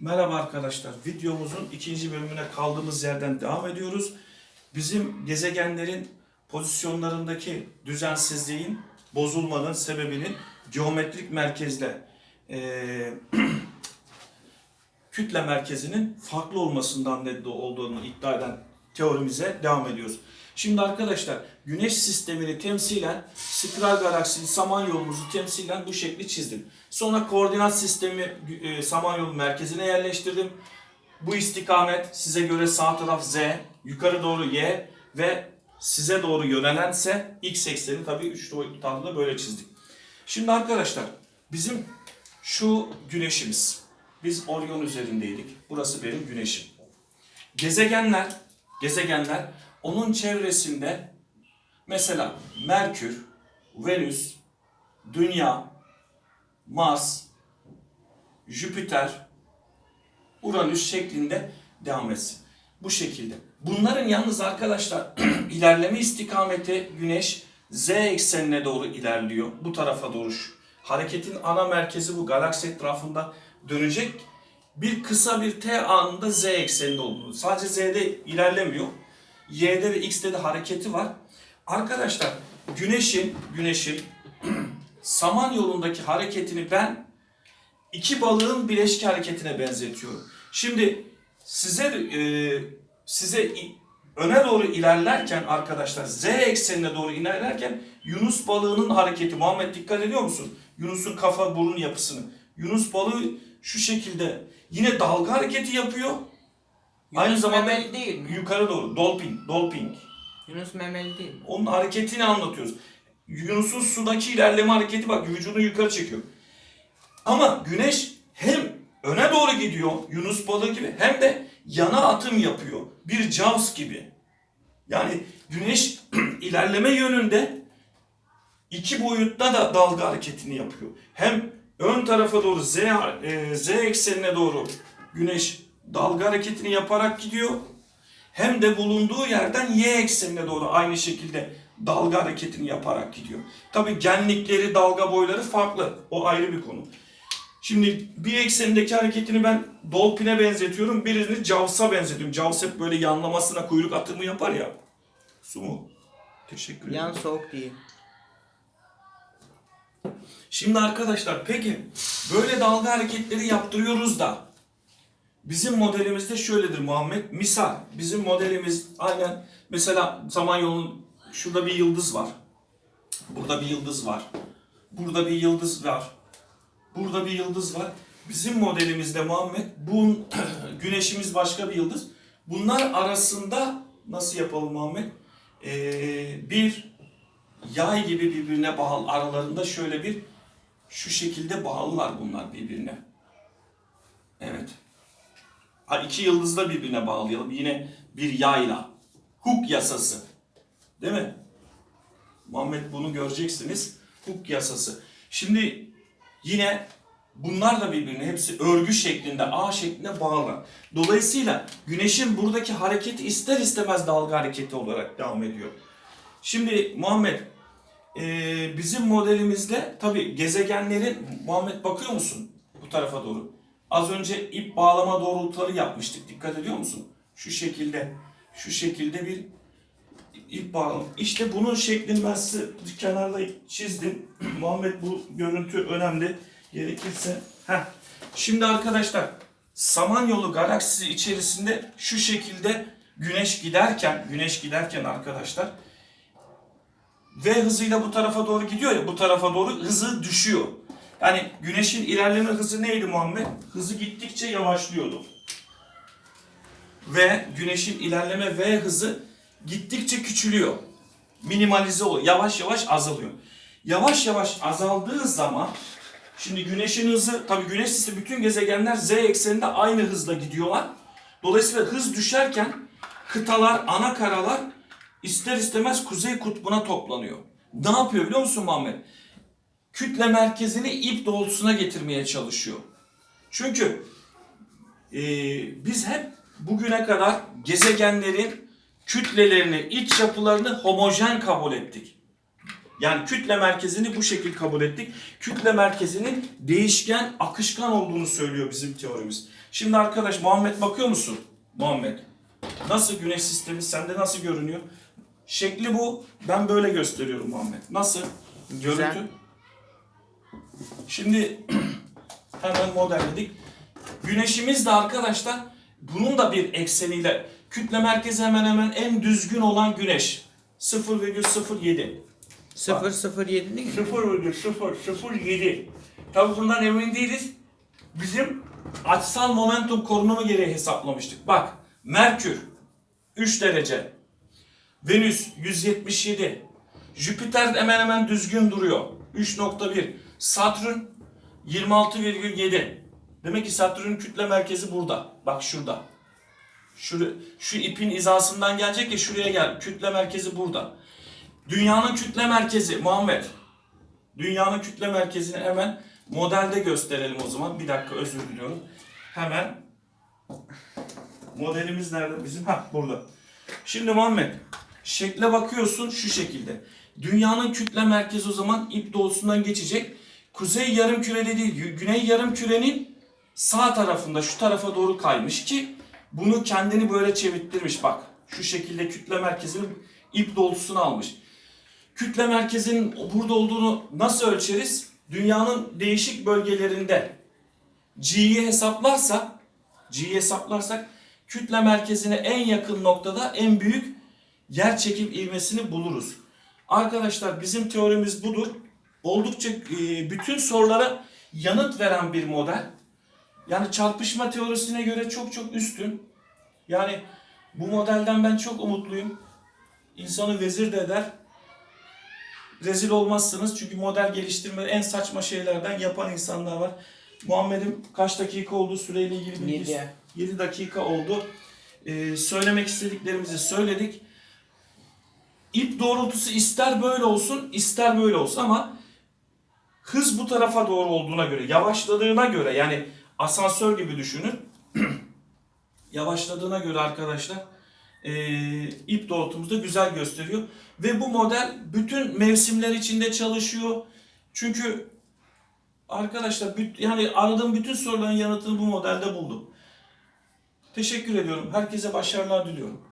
Merhaba arkadaşlar. Videomuzun ikinci bölümüne kaldığımız yerden devam ediyoruz. Bizim gezegenlerin pozisyonlarındaki düzensizliğin bozulmanın sebebinin geometrik merkezle eee, kütle merkezinin farklı olmasından olduğunu iddia eden teorimize devam ediyoruz. Şimdi arkadaşlar Güneş sistemini temsilen spiral galaksi Samanyolumuzu temsilen bu şekli çizdim. Sonra koordinat sistemi e, Samanyolu merkezine yerleştirdim. Bu istikamet size göre sağ taraf Z, yukarı doğru Y ve size doğru yönelense X ekseni tabii 3 boyutlu tabloda böyle çizdik. Şimdi arkadaşlar bizim şu güneşimiz. Biz Orion üzerindeydik. Burası benim güneşim. Gezegenler, gezegenler onun çevresinde mesela Merkür, Venüs, Dünya, Mars, Jüpiter, Uranüs şeklinde devam etsin. Bu şekilde. Bunların yalnız arkadaşlar ilerleme istikameti Güneş Z eksenine doğru ilerliyor. Bu tarafa doğru. Hareketin ana merkezi bu galaksi etrafında dönecek. Bir kısa bir T anında Z ekseninde olduğunu. Sadece Z'de ilerlemiyor. Y'de ve X'te de hareketi var. Arkadaşlar Güneş'in Güneş'in Samanyolu'ndaki hareketini ben iki balığın bileşik hareketine benzetiyorum. Şimdi size e, size öne doğru ilerlerken arkadaşlar Z eksenine doğru ilerlerken Yunus balığının hareketi Muhammed dikkat ediyor musun? Yunus'un kafa burun yapısını. Yunus balığı şu şekilde yine dalga hareketi yapıyor. Aynı Yunus zamanda memeli değil mi? yukarı doğru dolphin, dolphin. Yunus memeli değil mi? Onun hareketini anlatıyoruz. Yunus'un sudaki ilerleme hareketi bak vücudunu yukarı çekiyor. Ama güneş hem öne doğru gidiyor Yunus balığı gibi hem de yana atım yapıyor. Bir Jaws gibi. Yani güneş ilerleme yönünde iki boyutta da dalga hareketini yapıyor. Hem ön tarafa doğru Z, e, Z eksenine doğru güneş dalga hareketini yaparak gidiyor. Hem de bulunduğu yerden Y eksenine doğru aynı şekilde dalga hareketini yaparak gidiyor. Tabi genlikleri, dalga boyları farklı. O ayrı bir konu. Şimdi bir eksenindeki hareketini ben dolphin'e benzetiyorum. Birini Jaws'a benzetiyorum. Jaws hep böyle yanlamasına kuyruk atımı yapar ya. Su mu? Teşekkür ederim. Yan soğuk değil. Şimdi arkadaşlar peki böyle dalga hareketleri yaptırıyoruz da bizim modelimizde şöyledir Muhammed. Misal bizim modelimiz aynen mesela Samanyolu'nun şurada bir yıldız var. Burada bir yıldız var. Burada bir yıldız var. Burada bir yıldız var. Bizim modelimizde Muhammed bu güneşimiz başka bir yıldız. Bunlar arasında nasıl yapalım Muhammed? Ee, bir yay gibi birbirine bağlı aralarında şöyle bir şu şekilde bağlılar bunlar birbirine. Evet. Ha iki yıldızı da birbirine bağlayalım. Yine bir yayla. Huk yasası. Değil mi? Muhammed bunu göreceksiniz. Huk yasası. Şimdi yine bunlar da birbirine hepsi örgü şeklinde, A şeklinde bağlı. Dolayısıyla güneşin buradaki hareketi ister istemez dalga hareketi olarak devam ediyor. Şimdi Muhammed ee, bizim modelimizde tabi gezegenlerin Muhammed bakıyor musun bu tarafa doğru? Az önce ip bağlama doğrultuları yapmıştık. Dikkat ediyor musun? Şu şekilde şu şekilde bir ip bağlama. İşte bunun şeklini ben size kenarda çizdim. Muhammed bu görüntü önemli. Gerekirse heh. Şimdi arkadaşlar Samanyolu galaksisi içerisinde şu şekilde güneş giderken güneş giderken arkadaşlar V hızıyla bu tarafa doğru gidiyor ya bu tarafa doğru hızı düşüyor. Yani güneşin ilerleme hızı neydi Muhammed? Hızı gittikçe yavaşlıyordu. Ve güneşin ilerleme V hızı gittikçe küçülüyor. Minimalize oluyor. Yavaş yavaş azalıyor. Yavaş yavaş azaldığı zaman şimdi güneşin hızı tabii güneş sistemi bütün gezegenler Z ekseninde aynı hızla gidiyorlar. Dolayısıyla hız düşerken kıtalar, ana karalar ister istemez kuzey kutbuna toplanıyor. Ne yapıyor biliyor musun Muhammed? Kütle merkezini ip doğrultusuna getirmeye çalışıyor. Çünkü eee, biz hep bugüne kadar gezegenlerin kütlelerini, iç yapılarını homojen kabul ettik. Yani kütle merkezini bu şekil kabul ettik. Kütle merkezinin değişken, akışkan olduğunu söylüyor bizim teorimiz. Şimdi arkadaş Muhammed bakıyor musun? Muhammed. Nasıl güneş sistemi sende nasıl görünüyor? Şekli bu. Ben böyle gösteriyorum Muhammed. Nasıl? Güzel. Görüntü. Şimdi hemen modelledik. Güneşimiz de arkadaşlar bunun da bir ekseniyle kütle merkezi hemen hemen en düzgün olan güneş. 0,07. 007 değil mi? 0,007. Tabi bundan emin değiliz. Bizim açısal momentum korunumu gereği hesaplamıştık. Bak Merkür 3 derece. Venüs 177. Jüpiter hemen hemen düzgün duruyor. 3.1. Satürn 26,7. Demek ki Satürn'ün kütle merkezi burada. Bak şurada. Şu, şu ipin hizasından gelecek ya şuraya gel. Kütle merkezi burada. Dünyanın kütle merkezi Muhammed. Dünyanın kütle merkezini hemen modelde gösterelim o zaman. Bir dakika özür diliyorum. Hemen modelimiz nerede bizim? Ha burada. Şimdi Muhammed şekle bakıyorsun şu şekilde. Dünyanın kütle merkezi o zaman ip doğusundan geçecek. Kuzey yarım kürede değil, gü- güney yarım kürenin sağ tarafında şu tarafa doğru kaymış ki bunu kendini böyle çevirttirmiş bak. Şu şekilde kütle merkezinin ip doğrultusunu almış. Kütle merkezinin burada olduğunu nasıl ölçeriz? Dünyanın değişik bölgelerinde G'yi hesaplarsak, G'yi hesaplarsak kütle merkezine en yakın noktada en büyük yer çekim ivmesini buluruz. Arkadaşlar bizim teorimiz budur. Oldukça e, bütün sorulara yanıt veren bir model. Yani çarpışma teorisine göre çok çok üstün. Yani bu modelden ben çok umutluyum. İnsanı vezir de eder. Rezil olmazsınız çünkü model geliştirme en saçma şeylerden yapan insanlar var. Muhammed'im kaç dakika oldu süreyle ilgili bilgi? Yedi. 7 dakika oldu. Ee, söylemek istediklerimizi söyledik. İp doğrultusu ister böyle olsun ister böyle olsun ama hız bu tarafa doğru olduğuna göre, yavaşladığına göre yani asansör gibi düşünün. yavaşladığına göre arkadaşlar ee, ip doğrultumuz da güzel gösteriyor. Ve bu model bütün mevsimler içinde çalışıyor. Çünkü arkadaşlar büt- yani aradığım bütün soruların yanıtını bu modelde buldum. Teşekkür ediyorum. Herkese başarılar diliyorum.